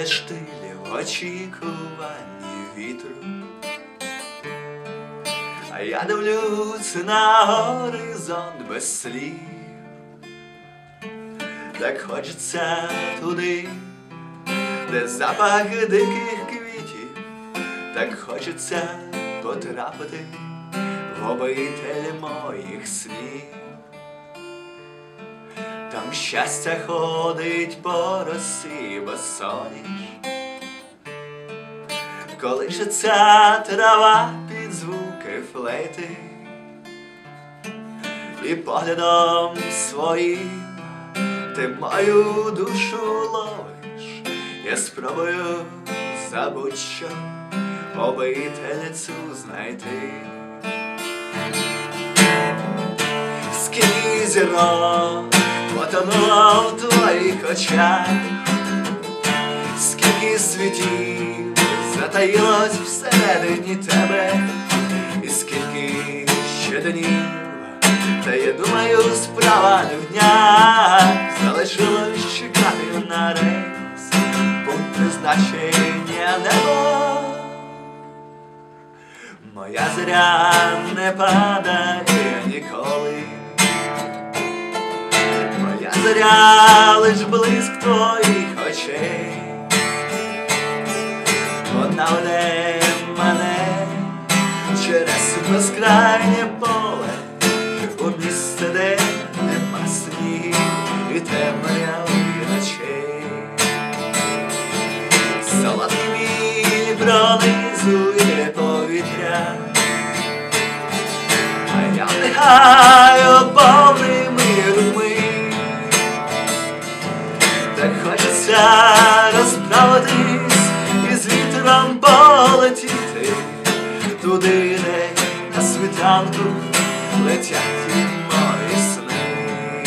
не штилі в очікуванні вітру. А я дивлюсь на горизонт без слів, так хочеться туди, де запах диких квітів, так хочеться потрапити в обитель моїх снів. Там щастя ходить по росі босоніж, колишеться трава під звуки флейти, і поглядом своїм ти мою душу ловиш, я спробую забудь що обителицю знайти. Скільки зірок потонуло в твоїх очах, скільки світів затаїлось всередині тебе, і скільки ще днів, та я думаю, справа не в днях. Залишилось чекати на рейс, пункт призначення небо. Моя зоря не падає Зоря лиш блиск твоїх очей. Вона веде мене через безкрайнє поле у місце, де нема снів і темряви ночей. Солодкий біль пронизує повітря, а я вдихаю хочеться розправитись і з вітром полетіти туди, де на світанку летять мої сни.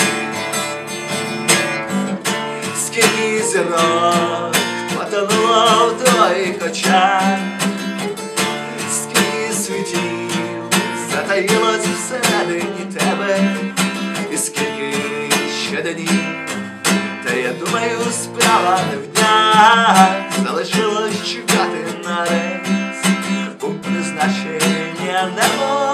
Скільки зірок потонуло в твоїх очах, скільки світів затаїлось всередині тебе, і скільки ще днів, та я думаю, справа не в днях залишилось чекати на рейс, У призначення небо.